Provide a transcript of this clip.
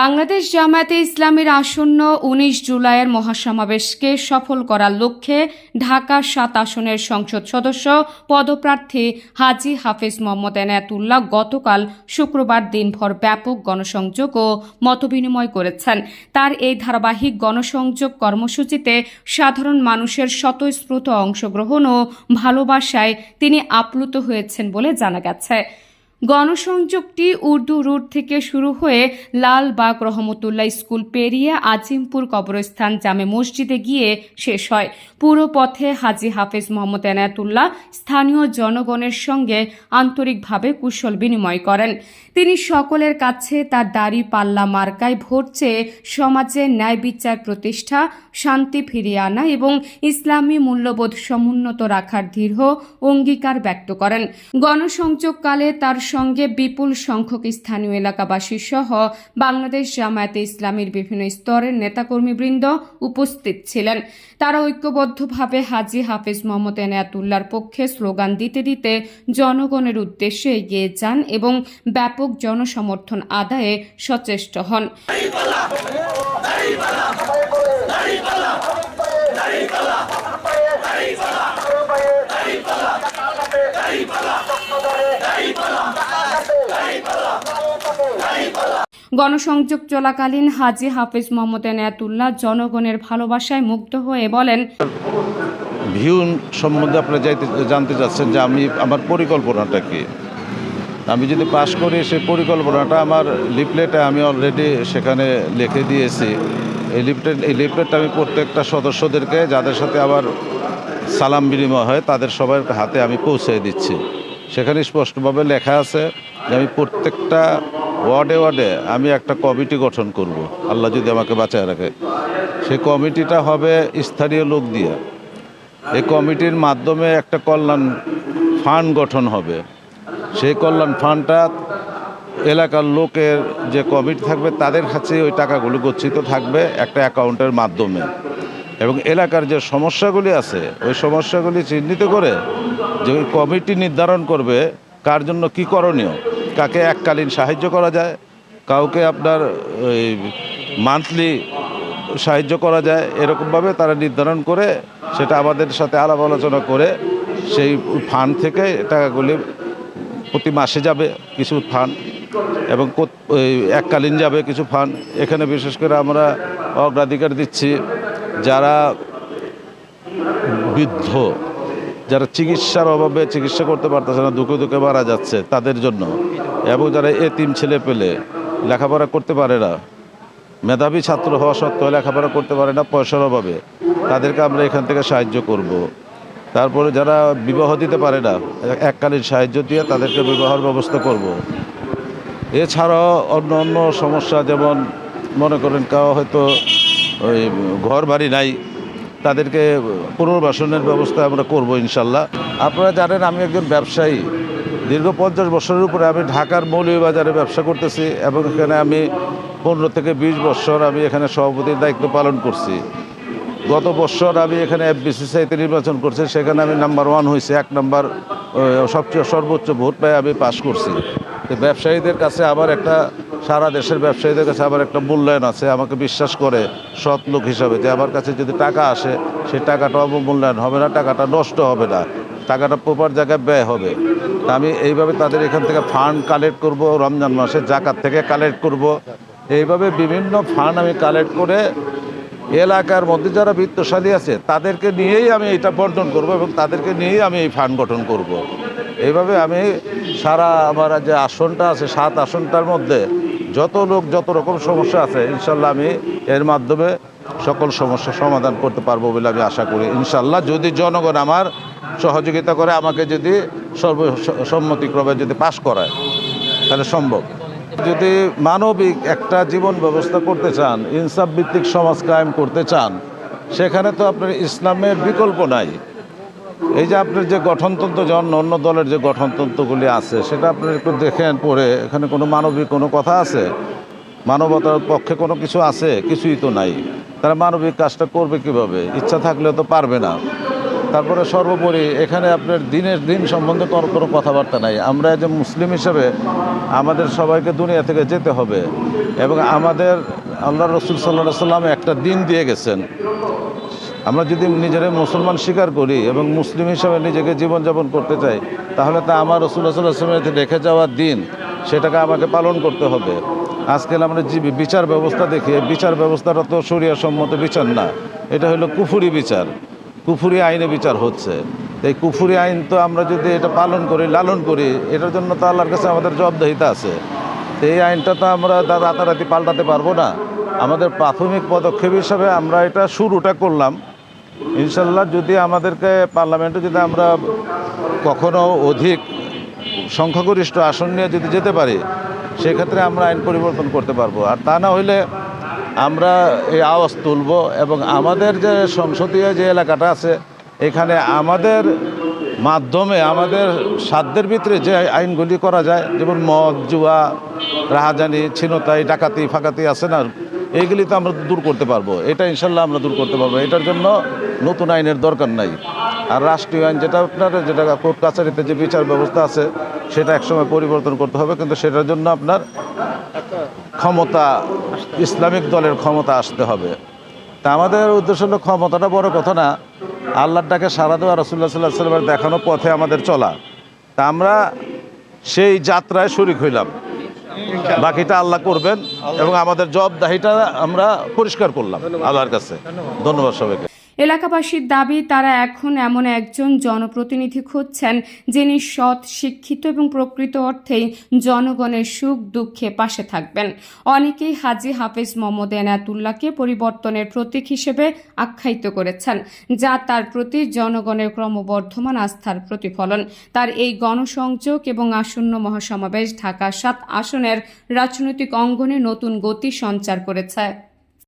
বাংলাদেশ জামায়াতে ইসলামের আসন্ন উনিশ জুলাইয়ের মহাসমাবেশকে সফল করার লক্ষ্যে ঢাকা সাত আসনের সংসদ সদস্য পদপ্রার্থী হাজি হাফিজ মোহাম্মদ এনায়াতুল্লাহ গতকাল শুক্রবার দিনভর ব্যাপক গণসংযোগ ও মতবিনিময় করেছেন। তার এই ধারাবাহিক গণসংযোগ কর্মসূচিতে সাধারণ মানুষের স্বতঃস্ফূর্ত অংশগ্রহণ ও ভালোবাসায় তিনি আপ্লুত হয়েছেন বলে জানা গেছে। গণসংযোগটি উর্দু রুট থেকে শুরু হয়ে লালবাগ রহমতুল্লাহ স্কুল পেরিয়ে আজিমপুর কবরস্থান জামে মসজিদে গিয়ে শেষ হয়। পুরো পথে হাজি হাফেজ মোহাম্মদ এনায়াতুল্লাহ স্থানীয় জনগণের সঙ্গে আন্তরিকভাবে কুশল বিনিময় করেন। তিনি সকলের কাছে তার দাড়ি পাল্লা মার্কায় ভোট চেয়ে সমাজে ন্যায় বিচার প্রতিষ্ঠা, শান্তি ফিরিয়ে আনা এবং ইসলামী মূল্যবোধ সমুন্নত রাখার দৃঢ় অঙ্গীকার ব্যক্ত করেন। গণসংযোগকালে তার সঙ্গে বিপুল সংখ্যক স্থানীয় এলাকাবাসী সহ বাংলাদেশ জামায়াতে ইসলামীর বিভিন্ন স্তরের নেতাকর্মীবৃন্দ উপস্থিত ছিলেন। তারা ঐক্যবদ্ধভাবে হাজি হাফিজ মোহাম্মদ এনায়াতুল্লার পক্ষে স্লোগান দিতে দিতে জনগণের উদ্দেশ্যে এগিয়ে যান এবং ব্যাপক জনসমর্থন আদায়ে সচেষ্ট হন। গণসংযোগ চলাকালীন হাজি হাফিজ মোহাম্মদ এনায়াতুল্লাহ জনগণের ভালোবাসায় মুগ্ধ হয়ে বলেন, ভিউ সম্বন্ধে আপনারা যাইতে জানতে চাচ্ছেন যে আমি আমার পরিকল্পনাটা কি? আমি যদি পাশ করি সেই পরিকল্পনাটা আমার লিফলেটে আমি অলরেডি সেখানে লিখে দিয়েছি। এই লিফলেট এই লিফলেটটা আমি প্রত্যেকটা সদস্যদেরকে, যাদের সাথে আবার সালাম বিনিময় হয়, তাদের সবার হাতে আমি পৌঁছে দিচ্ছি। সেখানে স্পষ্টভাবে লেখা আছে যে আমি প্রত্যেকটা ওয়ার্ডে ওয়ার্ডে আমি একটা কমিটি গঠন করব। আল্লাহ যদি আমাকে বাঁচায় রাখে। সেই কমিটিটা হবে স্থানীয় লোক দিয়ে। এই কমিটির মাধ্যমে একটা কল্যাণ ফান্ড গঠন হবে। সেই কল্যাণ ফান্ডটা এলাকার লোকের যে কমিটি থাকবে, তাদের কাছে ওই টাকাগুলো গচ্ছিত থাকবে একটা অ্যাকাউন্টের মাধ্যমে। এবং এলাকার যে সমস্যাগুলি আছে, ওই সমস্যাগুলি চিহ্নিত করে যে কমিটি নির্ধারণ করবে কার জন্য কি করণীয় কাকে এককালীন সাহায্য করা যায়, কাউকে আপনার মান্থলি সাহায্য করা যায়, এরকমভাবে তারা নির্ধারণ করে সেটা আমাদের সাথে আলাপ আলোচনা করে সেই ফান্ড থেকে টাকাগুলি প্রতি মাসে যাবে কিছু ফান্ড এবং এককালীন যাবে কিছু ফান্ড। এখানে বিশেষ করে আমরা অগ্রাধিকার দিচ্ছি, যারা বৃদ্ধ যারা চিকিৎসার অভাবে চিকিৎসা করতে পারতেছে না, দুঃখে দুঃখে মারা যাচ্ছে তাদের জন্য এবং যারা এতিম ছেলে পেলে, লেখাপড়া করতে পারে না, মেধাবী ছাত্র হওয়া সত্ত্বেও লেখাপড়া করতে পারে না পয়সার অভাবে, তাদেরকে আমরা এখান থেকে সাহায্য করব। তারপরে যারা বিবাহ দিতে পারে না, এককালীন সাহায্য দিয়ে তাদেরকে বিবাহের ব্যবস্থা করব। এছাড়াও অন্য অন্য সমস্যা যেমন মনে করেন কাউ হয়তো ওই ঘর বাড়ি নাই তাদেরকে পুনর্বাসনের ব্যবস্থা আমরা করব ইনশাল্লাহ। আপনারা জানেন, আমি একজন ব্যবসায়ী। দীর্ঘ পঞ্চাশ বছরের উপরে আমি ঢাকার মৌলভীবাজারে ব্যবসা করতেছি এবং এখানে আমি পনেরো থেকে বিশ বছর আমি এখানে সভাপতির দায়িত্ব পালন করছি। গত বছর আমি এখানে এফবিসিসিআইতে নির্বাচন করছি, সেখানে আমি নাম্বার ওয়ান হয়েছি, এক নাম্বার সবচেয়ে সর্বোচ্চ ভোট পেয়ে আমি পাশ করছি। তো ব্যবসায়ীদের কাছে আবার একটা সারা দেশের ব্যবসায়ীদের কাছে আবার একটা মূল্যায়ন আছে, আমাকে বিশ্বাস করে, সৎ লোক হিসাবে, যে আমার কাছে যদি টাকা আসে, সেই টাকাটা অবমূল্যায়ন হবে না, টাকাটা নষ্ট হবে না, টাকাটা প্রপার জায়গায় ব্যয় হবে আমি এইভাবে তাদের এখান থেকে ফান্ড কালেক্ট করব, রমজান মাসে জাকাত থেকে কালেক্ট করব এইভাবে বিভিন্ন ফান্ড আমি কালেক্ট করে এলাকার মধ্যে যারা বৃত্তশালী আছে, তাদেরকে নিয়েই আমি এটা বন্টন করব এবং তাদেরকে নিয়েই আমি এই ফান্ড গঠন করব। এইভাবে আমি সারা আমার যে আসনটা আছে, সাত আসনটার মধ্যে যত লোক যত রকম সমস্যা আছে, ইনশাল্লাহ আমি এর মাধ্যমে সকল সমস্যার সমাধান করতে পারব বলে আমি আশা করি। ইনশাল্লাহ যদি জনগণ আমার সহযোগিতা করে, আমাকে যদি সর্ব সম্মতিক্রমে যদি পাশ করায়, তাহলে সম্ভব। যদি মানবিক একটা জীবন ব্যবস্থা করতে চান, ইনসাফ ভিত্তিক সমাজ কায়েম করতে চান, সেখানে তো আপনার ইসলামের বিকল্প নাই। এই যে আপনার যে গঠনতন্ত্র যেমন অন্য দলের যে গঠনতন্ত্রগুলি আছে, সেটা আপনার একটু দেখেন, পড়ে। এখানে কোনো মানবিক কোনো কথা আছে? মানবতার পক্ষে কোনো কিছু আছে? কিছুই তো নাই। তারা মানবিক কাজটা করবে কীভাবে? ইচ্ছা থাকলে তো পারবে না। তারপরে সর্বোপরি, এখানে আপনার দিনের দিন সম্বন্ধে কোনো কোনো কথাবার্তা নাই। আমরা যে মুসলিম হিসেবে আমাদের সবাইকে দুনিয়া থেকে যেতে হবে। এবং আমাদের আল্লাহ রসুল সাল্লাহ সাল্লাম একটা দিন দিয়ে গেছেন। আমরা যদি নিজেরা মুসলমান স্বীকার করি এবং মুসলিম হিসাবে নিজেকে জীবনযাপন করতে চাই, তাহলে তা আমার রসুল্লাহ সাল্লাহ সাল্লামের রেখে যাওয়ার দিন, সেটাকে আমাকে পালন করতে হবে। আজকাল আমরা যে বিচার ব্যবস্থা দেখি বিচার ব্যবস্থাটা তো সরিয়া সম্মত বিচার না, এটা হলো কুফুরি বিচার। কুফুরি আইনে বিচার হচ্ছে। এই কুফুরি আইন তো আমরা যদি এটা পালন করি, লালন করি, এটার জন্য তো আল্লাহর কাছে আমাদের জবাবদাহিতা আছে। তো এই আইনটা তো আমরা রাতারাতি পাল্টাতে পারব না। আমাদের প্রাথমিক পদক্ষেপ হিসাবে আমরা এটা শুরুটা করলাম। ইনশাল্লাহ যদি আমাদেরকে পার্লামেন্টে যদি আমরা কখনো অধিক সংখ্যাগরিষ্ঠ আসন নিয়ে যদি যেতে পারি, সেক্ষেত্রে আমরা আইন পরিবর্তন করতে পারব। আর তা না হইলে আমরা এই আওয়াজ তুলব এবং আমাদের যে সংসদীয় যে এলাকাটা আছে, এখানে আমাদের মাধ্যমে, আমাদের সাধ্যের ভিতরে যে আইনগুলি করা যায়, যেমন মদ, জুয়া, রাহাজানি, ছিনতাই, ডাকাতি, ফাকাতি আছে না? এইগুলি তো আমরা দূর করতে পারব। এটা ইনশাল্লাহ আমরা দূর করতে পারব। এটার জন্য নতুন আইনের দরকার নাই। আর রাষ্ট্রীয় আইন যেটা আপনার, যেটা কোর্ট কাছারিতে যে বিচার ব্যবস্থা আছে, সেটা একসময় পরিবর্তন করতে হবে। কিন্তু সেটার জন্য আপনার ক্ষমতা, ইসলামিক দলের ক্ষমতা আসতে হবে। তা আমাদের উদ্দেশ্য হলো ক্ষমতাটা বড় কথা না। আল্লাহর ডাকে সারা দেওয়া রসুল্লাহ সাল্লাহ সাল্লামের দেখানো পথে আমাদের চলা। তা আমরা সেই যাত্রায় শরিক হইলাম। বাকিটা আল্লাহ করবেন এবং আমাদের জবদাহিটা আমরা পরিষ্কার করলাম আল্লাহর কাছে। ধন্যবাদ সবাইকে। এলাকাবাসীর দাবি, তারা এখন এমন একজন জনপ্রতিনিধি খুঁজছেন যিনি সৎ, শিক্ষিত এবং প্রকৃত অর্থেই জনগণের সুখ দুঃখে পাশে থাকবেন। অনেকেই হাজি হাফেজ মোহাম্মদ এনায়াতুল্লাহকে পরিবর্তনের প্রতীক হিসেবে আখ্যায়িত করেছেন, যা তার প্রতি জনগণের ক্রমবর্ধমান আস্থার প্রতিফলন। তার এই গণসংযোগ এবং আসন্ন মহাসমাবেশ ঢাকা সাত আসনের রাজনৈতিক অঙ্গনে নতুন গতি সঞ্চার করেছে।